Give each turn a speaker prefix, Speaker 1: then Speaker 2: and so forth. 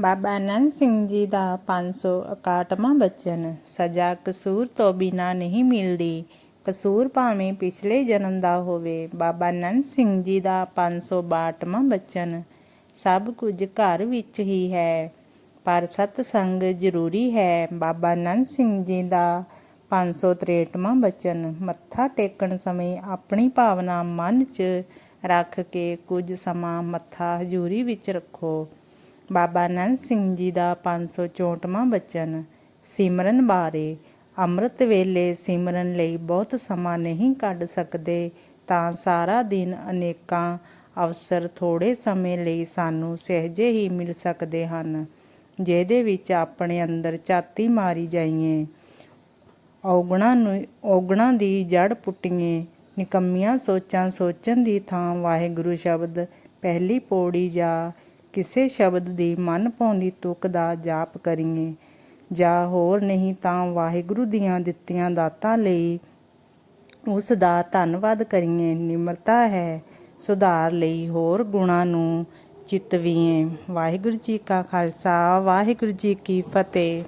Speaker 1: ਬਾਬਾ ਆਨੰਦ ਸਿੰਘ ਜੀ ਦਾ 561ਵਾਂ ਬਚਨ, ਸਜ਼ਾ ਕਸੂਰ ਤੋਂ ਬਿਨਾ ਨਹੀਂ ਮਿਲਦੀ, ਕਸੂਰ ਭਾਵੇਂ ਪਿਛਲੇ ਜਨਮ ਦਾ ਹੋਵੇ। ਬਾਬਾ ਅਨੰਦ ਸਿੰਘ ਜੀ ਦਾ 562ਵਾਂ ਬਚਨ, ਸਭ ਕੁਝ ਘਰ ਵਿੱਚ ਹੀ ਹੈ, ਪਰ ਸਤਸੰਗ ਜ਼ਰੂਰੀ ਹੈ। ਬਾਬਾ ਆਨੰਦ ਸਿੰਘ ਜੀ ਦਾ 563ਵਾਂ ਬਚਨ, ਮੱਥਾ ਟੇਕਣ ਸਮੇਂ ਆਪਣੀ ਭਾਵਨਾ ਮਨ 'ਚ ਰੱਖ ਕੇ ਕੁਝ ਸਮਾਂ ਮੱਥਾ ਹਜ਼ੂਰੀ ਵਿੱਚ ਰੱਖੋ। ਬਾਬਾ ਆਨੰਦ ਸਿੰਘ ਜੀ ਦਾ 564ਵਾਂ ਬਚਨ, ਸਿਮਰਨ ਬਾਰੇ। ਅੰਮ੍ਰਿਤ ਵੇਲੇ ਸਿਮਰਨ ਲਈ ਬਹੁਤ ਸਮਾਂ ਨਹੀਂ ਕੱਢ ਸਕਦੇ, ਤਾਂ ਸਾਰਾ ਦਿਨ ਅਨੇਕਾਂ ਅਵਸਰ ਥੋੜੇ ਸਮੇਂ ਲਈ ਸਾਨੂੰ ਸਹਿਜੇ ਹੀ ਮਿਲ ਸਕਦੇ ਹਨ, ਜਿਹਦੇ ਵਿੱਚ ਆਪਣੇ ਅੰਦਰ ਝਾਤੀ ਮਾਰੀ ਜਾਈਏ। ਔਗਣਾ ਨੂੰ, ਔਗਣਾ ਦੀ ਜੜ ਪੁੱਟੀਏ। ਨਿਕੰਮੀਆਂ ਸੋਚਾਂ ਸੋਚਣ ਦੀ ਥਾਂ ਵਾਹਿਗੁਰੂ ਸ਼ਬਦ, ਪਹਿਲੀ ਪੌੜੀ ਜਾਂ ਕਿਸੇ ਸ਼ਬਦ ਦੀ ਮਨ ਭਾਉਂਦੀ ਤੁਕ ਦਾ ਜਾਪ ਕਰੀਏ। ਜਾਂ ਹੋਰ ਨਹੀਂ ਤਾਂ ਵਾਹਿਗੁਰੂ ਦੀਆਂ ਦਿੱਤੀਆਂ ਦਾਤਾਂ ਲਈ ਉਸ ਦਾ ਧੰਨਵਾਦ ਕਰੀਏ। ਨਿਮਰਤਾ ਹੈ ਸੁਧਾਰ ਲਈ ਹੋਰ ਗੁਣਾਂ ਨੂੰ ਚਿਤਵੀਏ ਵਾਹਿਗੁਰੂ ਜੀ ਕਾ ਖਾਲਸਾ, ਵਾਹਿਗੁਰੂ ਜੀ ਕੀ ਫਤਿਹ।